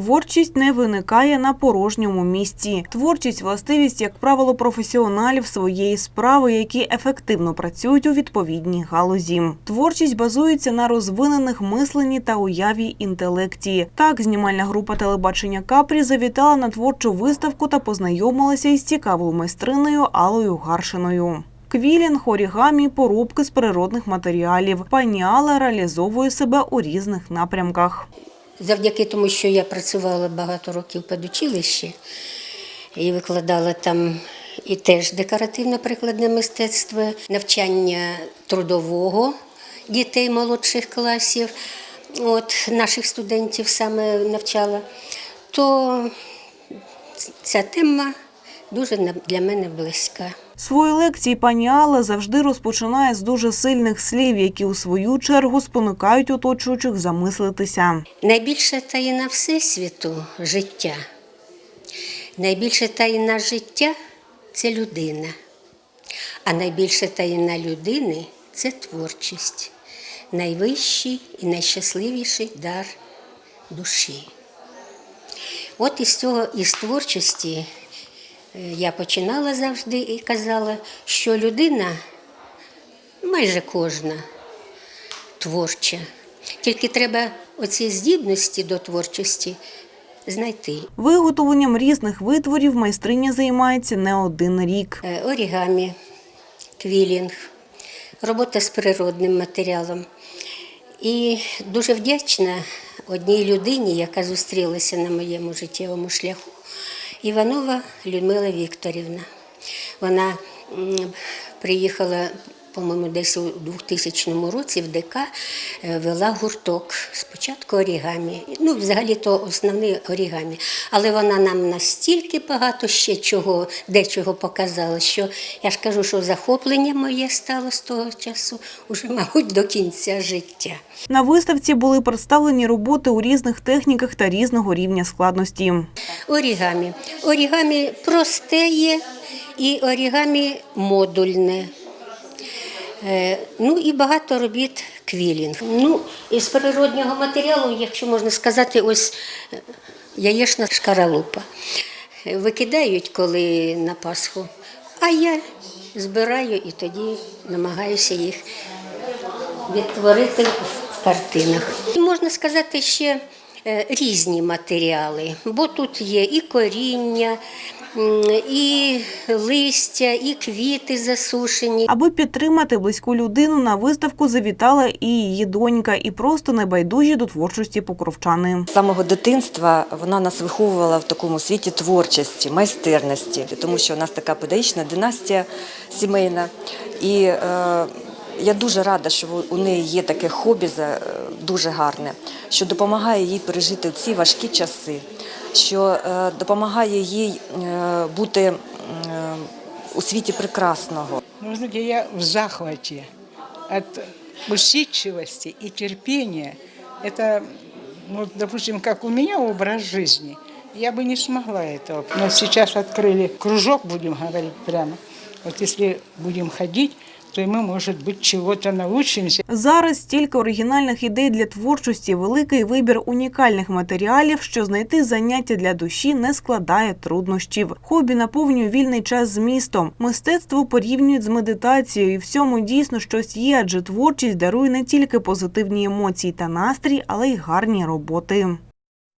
творчість не виникає на порожньому місці. Творчість властивість, як правило, професіоналів своєї справи, які ефективно працюють у відповідній галузі. Творчість базується на розвинених мисленні та уяві інтелекті. Так, знімальна група телебачення Капрі завітала на творчу виставку та познайомилася із цікавою майстриною Алою Гаршиною. Квілінг, орігамі, порубки з природних матеріалів. Пані Алла реалізовує себе у різних напрямках. Завдяки тому, що я працювала багато років в педучилищі і викладала там і теж декоративно-прикладне мистецтво, навчання трудового дітей молодших класів, от наших студентів саме навчала, то ця тема дуже для мене близька. Свої лекції пані Алла завжди розпочинає з дуже сильних слів, які у свою чергу спонукають оточуючих замислитися. Найбільша таїна Всесвіту життя. Найбільша таїна життя це людина. А найбільша таїна людини це творчість, найвищий і найщасливіший дар душі. От із цього, із творчості я починала завжди і казала, що людина майже кожна творча. Тільки треба оці здібності до творчості знайти. Виготовленням різних витворів майстриня займається не один рік. Е, Орігамі, квілінг, робота з природним матеріалом. І дуже вдячна одній людині, яка зустрілася на моєму життєвому шляху, Іванова Людмила Вікторівна. Вона приїхала, по-моєму, десь у 2000 році в ДК е, вела гурток. Спочатку орігамі. Ну, взагалі то основний орігамі. Але вона нам настільки багато ще чого, дечого показала, що я ж кажу, що захоплення моє стало з того часу, уже, мабуть, до кінця життя. На виставці були представлені роботи у різних техніках та різного рівня складності. Орігамі. Орігамі просте є і орігамі модульне. Е, ну і багато робіт квілінг. Ну, із природнього матеріалу, якщо можна сказати, ось е, яєчна шкаралупа. Е, Викидають, коли на Пасху, а я збираю і тоді намагаюся їх відтворити в картинах. Можна сказати ще різні матеріали, бо тут є і коріння, і листя, і квіти засушені. Аби підтримати близьку людину, на виставку завітала і її донька, і просто небайдужі до творчості покровчани. З самого дитинства вона нас виховувала в такому світі творчості, майстерності, тому що у нас така педагогічна династія сімейна. І е, я дуже рада, що у неї є таке хобі за- е, дуже гарне, що допомагає їй пережити ці важкі часи, що е, допомагає їй е, бути е, у світі прекрасного. Ну, вы знаете, я в захвате от усидчивости и терпения. Это, ну, допустим, как у меня образ жизни, я бы не смогла этого. Но сейчас открыли кружок, будем говорить прямо. Вот если будем ходить, то и мы, может быть, чего-то научимся. Зараз стільки оригінальних ідей для творчості, великий вибір унікальних матеріалів, що знайти заняття для душі не складає труднощів. Хобі наповнює вільний час змістом. Мистецтво порівнюють з медитацією, і в цьому дійсно щось є, адже творчість дарує не тільки позитивні емоції та настрій, але й гарні роботи.